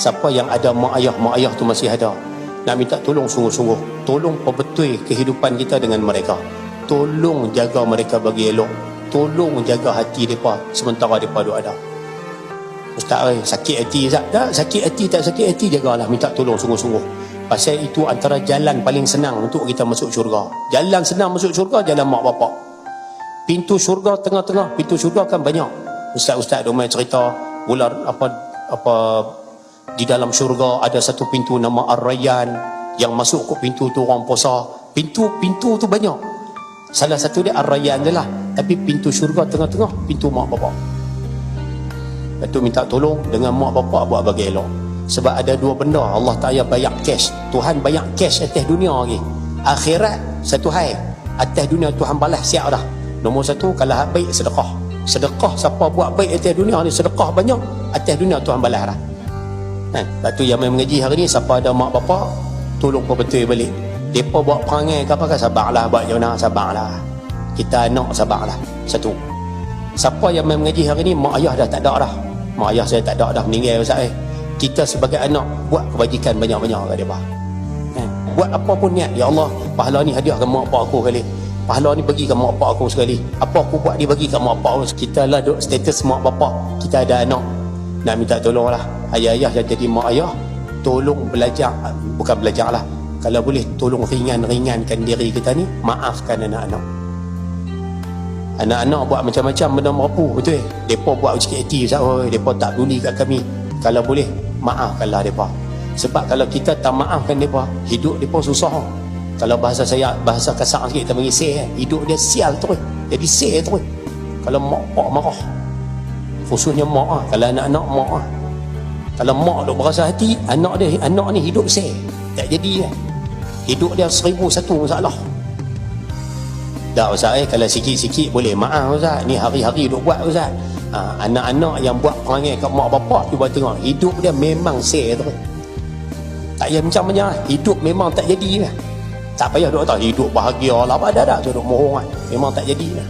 siapa yang ada mak ayah mak ayah tu masih ada. Nak minta tolong sungguh-sungguh. Tolong perbetul kehidupan kita dengan mereka. Tolong jaga mereka bagi elok. Tolong jaga hati mereka sementara mereka duk ada. Ustaz oi, sakit hati Ustaz? Tak sakit hati tak sakit hati jagalah. Minta tolong sungguh-sungguh. Pasal itu antara jalan paling senang untuk kita masuk syurga. Jalan senang masuk syurga jalan mak bapak. Pintu syurga tengah-tengah pintu syurga kan banyak. Ustaz-ustaz dok main cerita ular apa apa di dalam syurga ada satu pintu nama Ar-Rayyan yang masuk ke pintu tu orang puasa. Pintu-pintu tu banyak. Salah satu dia Ar-Rayyan je lah. Tapi pintu syurga tengah-tengah pintu mak bapak. Lepas tu minta tolong dengan mak bapak buat bagi elok. Sebab ada dua benda Allah tak payah bayar cash. Tuhan bayar cash atas dunia lagi. Akhirat satu hal atas dunia Tuhan balas siap dah. Nombor satu, kalau hak baik sedekah. Sedekah siapa buat baik atas dunia ni, sedekah banyak, atas dunia Tuhan balas dah. Kan? Lepas tu yang main mengaji hari ni, siapa ada mak bapak, tolong kau betul balik. Mereka buat perangai ke apa kan, sabarlah buat mana, sabarlah. Kita anak sabarlah. Satu. Siapa yang main mengaji hari ni, mak ayah dah tak ada dah. Mak ayah saya tak ada dah, meninggal Ustaz eh. Kita sebagai anak, buat kebajikan banyak-banyak kat dia. Kan? Buat apa pun niat, Ya Allah, pahala ni hadiah ke mak bapak aku kali pahala ni bagi kat mak bapak aku sekali apa aku buat dia bagi kat mak bapak aku kita lah duk status mak bapak kita ada anak nak minta tolong lah ayah-ayah yang jadi mak ayah. Tolong belajar bukan belajar lah kalau boleh tolong ringan-ringankan diri kita ni. Maafkan anak-anak. Anak-anak buat macam-macam benda mampu betul? Eh mereka buat sikit hati oh, mereka tak peduli kat kami. Kalau boleh maafkanlah mereka sebab kalau kita tak maafkan mereka hidup mereka susah. Kalau bahasa saya bahasa kasar sikit kita panggil seh hidup dia sial terus. Jadi seh terus. Kalau mak pak marah khususnya mak ah kalau anak-anak mak ah. Kalau mak duk berasa hati anak dia anak ni hidup seh. Tak jadi kan? Hidup dia seribu satu masalah. Tak Ustaz eh kalau sikit-sikit boleh. Maaf Ustaz ni hari-hari duk buat Ustaz. Ha, anak-anak yang buat perangai kat mak bapak cuba tengok. Hidup dia memang seh terus tak payah macam-macam hidup memang tak jadi lah. Tak payah duk tahu hidup bahagia lah. Apa ada dah tu duk mohon kan memang tak jadi lah